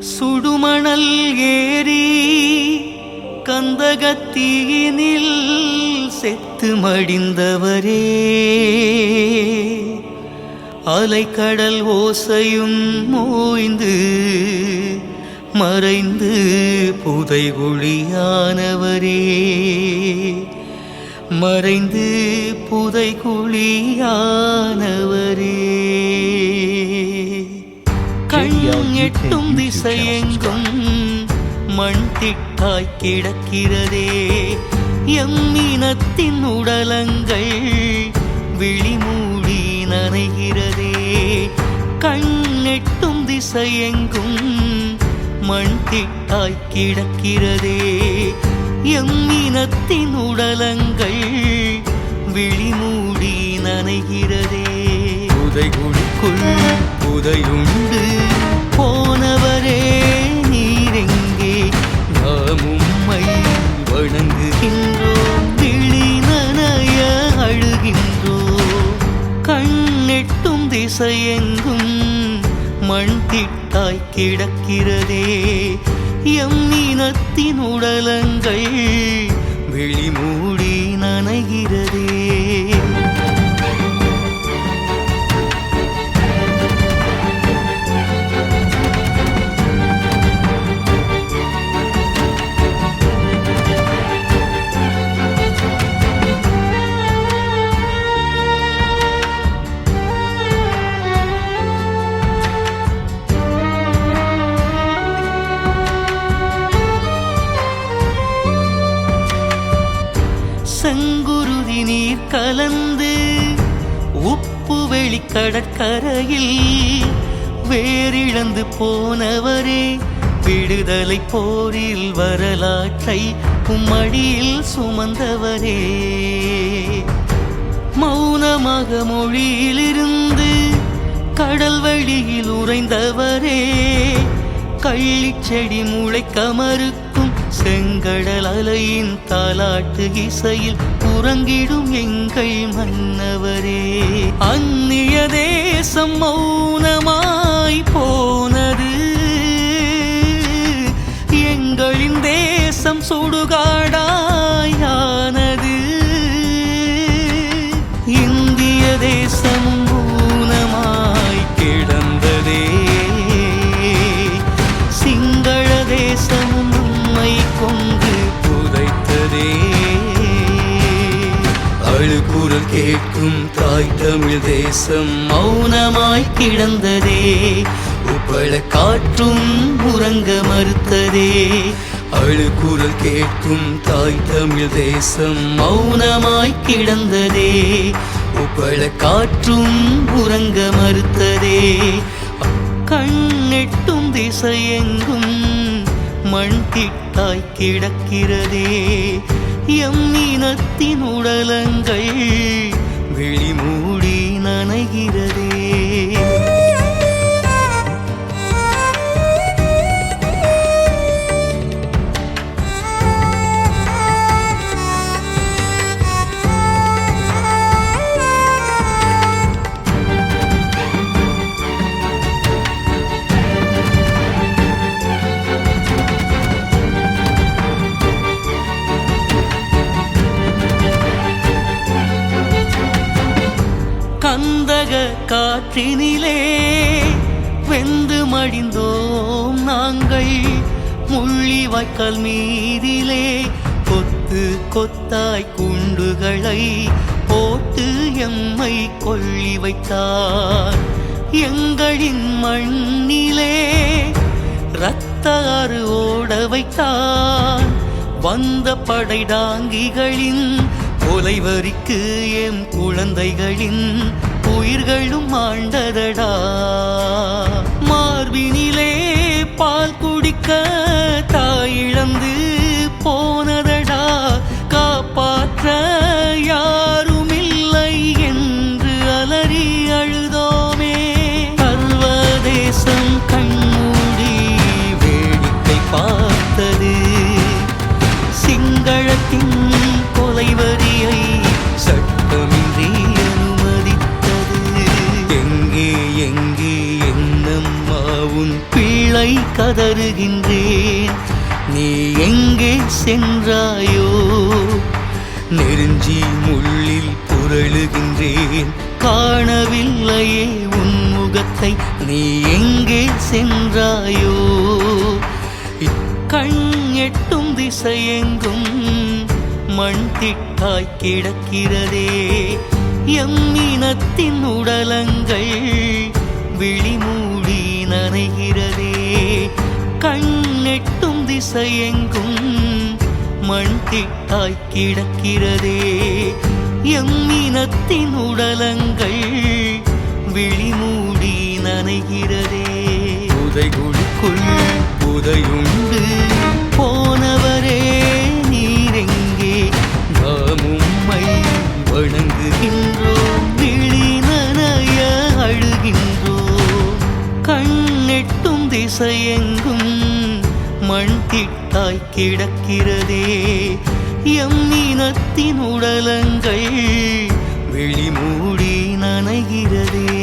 சுடுமணல் ஏறி கந்தகத்தீயினில் செத்து மடிந்தவரே. அலைக்கடல் ஓசையும் மோய்ந்து மறைந்து புதைகுழியானவரே. மறைந்து புதைகுழியானவரே. எட்டும் திசையெங்கும் மண் திட்டாய் கிடக்கிறதே. எம்மினத்தின் உடலங்கள் விழிமூடி நனைகிறதே. கண்ணெட்டும் திசையெங்கும் மண் திட்டாய் கிடக்கிறதே. எம்மினத்தின் உடலங்கள் விழிமூடி நனைகிறதே. புதைகுழிக்குள் புதையுண்டு. எட்டும் திசையெங்கும் மண் திட்டாய் கிடக்கிறதே. எம் இனத்தின் உடலங்கள் வெளிமூடின கடற்கரையில் வேறிழந்து போனவரே விடுதலை போரில் வரலாற்றை உம்மடியில் சுமந்தவரே. மௌனமாக மொழியிலிருந்து கடல் வழியில் உறைந்தவரே கள்ளிச் செடி முளைக்க மறுக்கும் செங்கடல் அலையின் தாலாட்டு இசையில் உறங்கிடும் எங்கள் மன்னவரே. அந்நிய தேசம் மௌனமாய் போனது. எங்களின் தேசம் சுடுகாடா கேட்கும் தாய் தமிழ் தேசம் மௌனமாய் கிடந்ததே. உப்பள காற்றும் உறங்க மறுத்ததே. அழுகுரல் கேட்கும் தாய் தமிழ் தேசம் மௌனமாய் கிடந்ததே. உப்பள காற்றும் உறங்க மறுத்ததே. கண்ணெட்டும் திசையெங்கும் மண் திட்டாய் கிடக்கிறதே. எம் இனத்தின் உடலங்கள் வெளிமூடி நனைகிறதே. கந்தக காற்றினிலே வெந்து மடிந்தோம் நாங்கள். முள்ளி வாய்க்கால் மீதிலே கொத்து கொத்தாய் குண்டுகளை போட்டு எம்மை கொள்ளி வைத்தார். எங்களின் மண்ணிலே இரத்த ஆறு ஓட வைத்தார். வந்த கொலை வரிக்கு எம் குழந்தைகளின் உயிர்களும் ஆண்டதடா. கதறுகின்றேன். நீ எங்கே சென்றாயோ? நெருஞ்சி முள்ளில் புரளுகின்றேன். காணவில்லையே உன் முகத்தை. நீ எங்கே சென்றாயோ? கண் எட்டும் திசையெங்கும் மண் திட்டாய் கிடக்கிறதே. எம்மினத்தின் உடலங்கள் விழிமு திசையெங்கும் மண் திட்டாய் கிடக்கிறதே. எம்மினத்தின் உடலங்கள் விழிமூடி நனைகிறதே. புதைகுழிக்குள் புதையுண்டு. போனவரே நீரெங்கே நாம் உம்மை வணங்குகின்றோம். விழி நனைய அழுகின்றோம். கண்ணெட்டும் திசையெங்கும் மண் திட்டாய் கிடக்கிறதே எம் இனத்தின் உடலங்கள் வெளிமூடி நனைகிறதே.